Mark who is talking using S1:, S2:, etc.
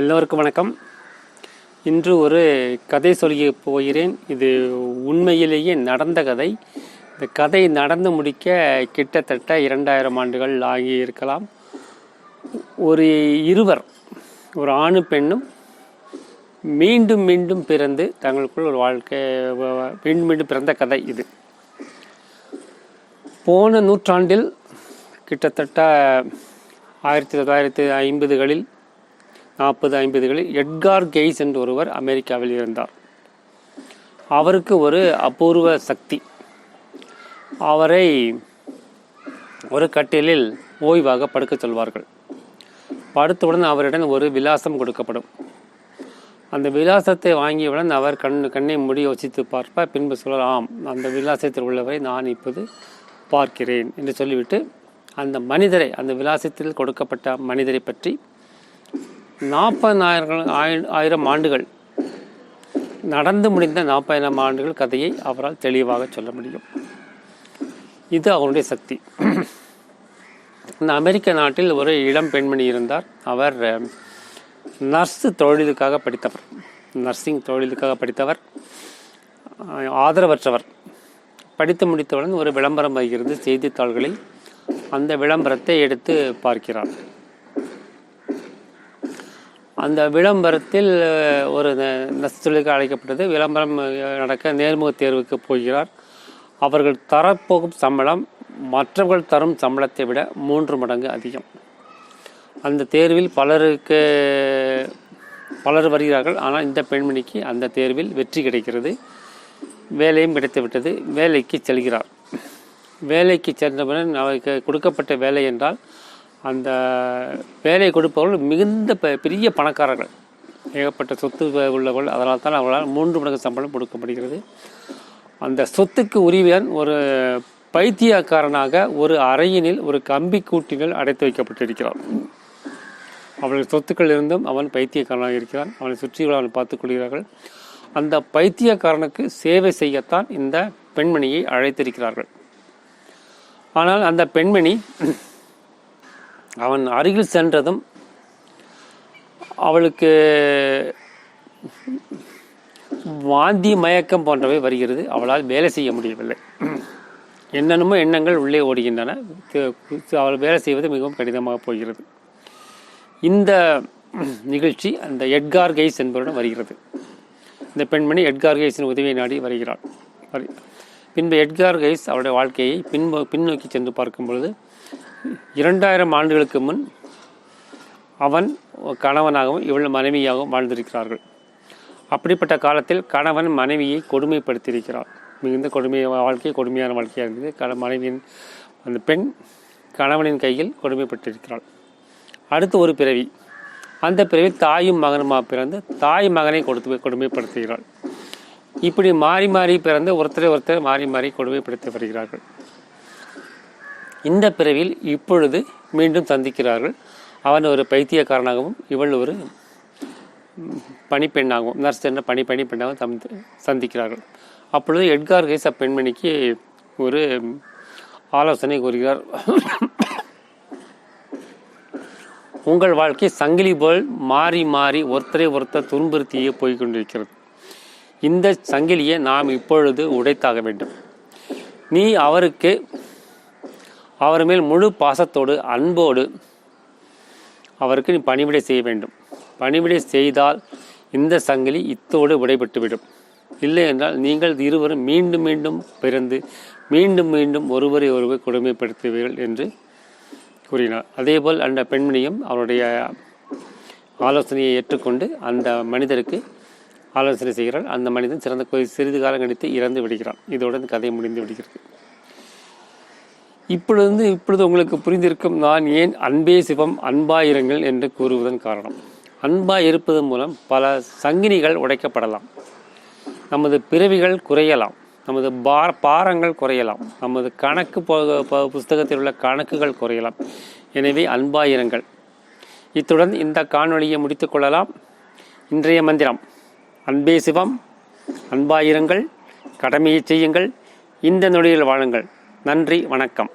S1: எல்லோருக்கும் வணக்கம். இன்று ஒரு கதை சொல்லிய போகிறேன். இது உண்மையிலேயே நடந்த கதை. இந்த கதை நடந்து முடிக்க கிட்டத்தட்ட இரண்டாயிரம் ஆண்டுகள் ஆகி இருக்கலாம் ஒரு இருவர் ஒரு ஆணு பெண்ணும் மீண்டும் மீண்டும் பிறந்து தங்களுக்குள் ஒரு வாழ்க்கை மீண்டும் மீண்டும் பிறந்த கதை இது. போன நூற்றாண்டில் கிட்டத்தட்ட ஆயிரத்தி தொள்ளாயிரத்தி ஐம்பதுகளில் நாற்பது ஐம்பதுகளில் எட்கார் கெய்ஸ் என்று ஒருவர் அமெரிக்காவில் இருந்தார். அவருக்கு ஒரு அபூர்வ சக்தி. அவரை ஒரு கட்டிலில் ஓய்வாக படுக்கச் சொல்வார்கள். படுத்தவுடன் அவரிடம் ஒரு விலாசம் கொடுக்கப்படும். அந்த விலாசத்தை வாங்கியவுடன் அவர் கண் கண்ணை முடி யோசித்து பார்ப்பார். பின்பு சொல்லலாம் ஆம் அந்த விலாசத்தில் உள்ளவரை நான் இப்போது பார்க்கிறேன் என்று சொல்லிவிட்டு அந்த மனிதரை அந்த விலாசத்தில் கொடுக்கப்பட்ட மனிதரை பற்றி நாற்பதாயிரம் ஆயிரம் ஆண்டுகள். நடந்து முடிந்த நாற்பதாயிரம் ஆண்டுகள் கதையை அவரால் தெளிவாக சொல்ல முடியும். இது அவருடைய சக்தி. இந்த அமெரிக்க நாட்டில் ஒரு இளம் பெண்மணி இருந்தார். அவர் நர்ஸு தொழிலுக்காக படித்தவர். நர்சிங் தொழிலுக்காக படித்தவர். ஆதரவற்றவர். படித்து முடித்தவுடன் ஒரு விளம்பரம் வருகிறது செய்தித்தாள்களில் அந்த விளம்பரத்தை எடுத்து பார்க்கிறார். அந்த விளம்பரத்தில் ஒரு நர்சுகளுக்கு அழைக்கப்பட்டது. விளம்பரம் நடக்க நேர்முக தேர்வுக்கு போகிறார். அவர்கள் தரப்போகும் சம்பளம் மற்றவர்கள் தரும் சம்பளத்தை விட மூன்று மடங்கு அதிகம். அந்த தேர்வில் பலருக்கு பலர் வருகிறார்கள். ஆனால் இந்த பெண்மணிக்கு அந்த தேர்வில் வெற்றி கிடைக்கிறது. வேலையும் கிடைத்துவிட்டது. வேலைக்கு செல்கிறார். வேலைக்கு சென்றவுடன் அவருக்கு கொடுக்கப்பட்ட வேலை என்றால் அந்த வேலை கொடுப்பவர்கள் மிகுந்த பெ- பெரிய பணக்காரர்கள். ஏகப்பட்ட சொத்து உள்ளவர்கள். அதனால் தான் அவர்களால் மூன்று மடங்கு சம்பளம் கொடுக்கப்படுகிறது. அந்த சொத்துக்கு உரிமையான் ஒரு பைத்தியக்காரனாக ஒரு அறையினில் ஒரு கம்பி கூட்டினில் அடைத்து வைக்கப்பட்டிருக்கிறான். அவர்கள் சொத்துக்கள் இருந்தும் அவன் பைத்தியக்காரனாக இருக்கிறான். அவனை சுற்றியுள்ள அவன் பார்த்துக் கொள்கிறார்கள். அந்த பைத்தியக்காரனுக்கு சேவை செய்யத்தான் இந்த பெண்மணியை அழைத்திருக்கிறார்கள். ஆனால் அந்த பெண்மணி அவன் அருகில் சென்றதும் அவளுக்கு வாந்தி மயக்கம் போன்றவை வருகிறது. அவளால் வேலை செய்ய முடியவில்லை. என்னென்னமோ எண்ணங்கள் உள்ளே ஓடுகின்றன. அவள் வேலை செய்வது மிகவும் கடினமாக போகிறது. இந்த நிகழ்ச்சி அந்த எட்கார் கைஸ் என்பவரிடம் வருகிறது. இந்த பெண்மணி எட்கார் கைஸின் உதவியை நாடி வருகிறாள். வரி பின்பு எட்கார் கைஸ் அவருடைய வாழ்க்கையை பின்பு பின்னோக்கி சென்று பார்க்கும் பொழுது இரண்டாயிரம் ஆண்டுகளுக்கு முன் அவன் கணவனாகவும் இவள் மனைவியாகவும் வாழ்ந்திருக்கிறார்கள். அப்படிப்பட்ட காலத்தில் கணவன் மனைவியை கொடுமைப்படுத்தியிருக்கிறார். மிகுந்த கொடுமை வாழ்க்கை கொடுமையான வாழ்க்கையாக இருந்தது. கண மனைவியின் அந்த பெண் கணவனின் கையில் கொடுமைப்பட்டிருக்கிறாள். அடுத்து ஒரு பிறவி. அந்த பிறவி தாயும் மகனுமாக பிறந்து தாய் மகனை கொடுத்து கொடுமைப்படுத்துகிறாள். இப்படி மாறி மாறி பிறந்து ஒருத்தரை ஒருத்தர் மாறி மாறி கொடுமைப்படுத்தி வருகிறார்கள். இந்த பிறவியில் இப்பொழுது மீண்டும் சந்திக்கிறார்கள். அவன் ஒரு பைத்தியக்காரனாகவும் இவள் ஒரு ம், பணிப்பெண்ணாகவும் நர்ஸ் என்ற பணி பணிப்பெண்ணாகவும் தம் சந்திக்கிறார்கள். அப்பொழுது எட்கார் கைஸ் அப்பெண்மணிக்கு ஒரு ஆலோசனை கூறுகிறார். உங்கள் வாழ்க்கை சங்கிலி போல் மாறி மாறி ஒருத்தரை ஒருத்தர் துன்புறுத்தியே போய்கொண்டிருக்கிறது. இந்த சங்கிலியை நாம் இப்பொழுது உடைத்தாக வேண்டும். நீ அவருக்கு அவர் மேல் முழு பாசத்தோடு அன்போடு அவருக்கு நீ பணிவிடை செய்ய வேண்டும். பணிவிடை செய்தால் இந்த சங்கிலி இத்தோடு விடைபட்டுவிடும் இல்லை என்றால் நீங்கள் இருவரும் மீண்டும் மீண்டும் பிறந்து மீண்டும் மீண்டும் ஒருவரை ஒருவர் கொடுமைப்படுத்துவீர்கள் என்று கூறினார். அதேபோல் அந்த பெண்மணியும் அவருடைய ஆலோசனையை ஏற்றுக்கொண்டு அந்த மனிதருக்கு ஆலோசனை செய்கிறார் அந்த மனிதன் சிறந்த சிறிது காலம் கழித்து இறந்து விடுகிறான். இதோடு கதை முடிந்து விடுகிறது. இப்பொழுது இப்பொழுது உங்களுக்கு புரிந்திருக்கும் நான் ஏன் அன்பே சிவம் அன்பாயிருங்கள் என்று கூறுவதன் காரணம். அன்பாய் இருப்பதன் மூலம் பல சங்கினிகள் உடைக்கப்படலாம். நமது பிறவிகள் குறையலாம். நமது பார பாரங்கள் குறையலாம். நமது கணக்கு புஸ்தகத்தில் உள்ள கணக்குகள் குறையலாம். எனவே அன்பாயிருங்கள். இத்துடன் இந்த காணொலியை முடித்துக்கொள்ளலாம் இன்றைய மந்திரம் அன்பே சிவம் அன்பாயிருங்கள் கடமையை செய்யுங்கள் இந்த நொடியில் வாழுங்கள். நன்றி வணக்கம்.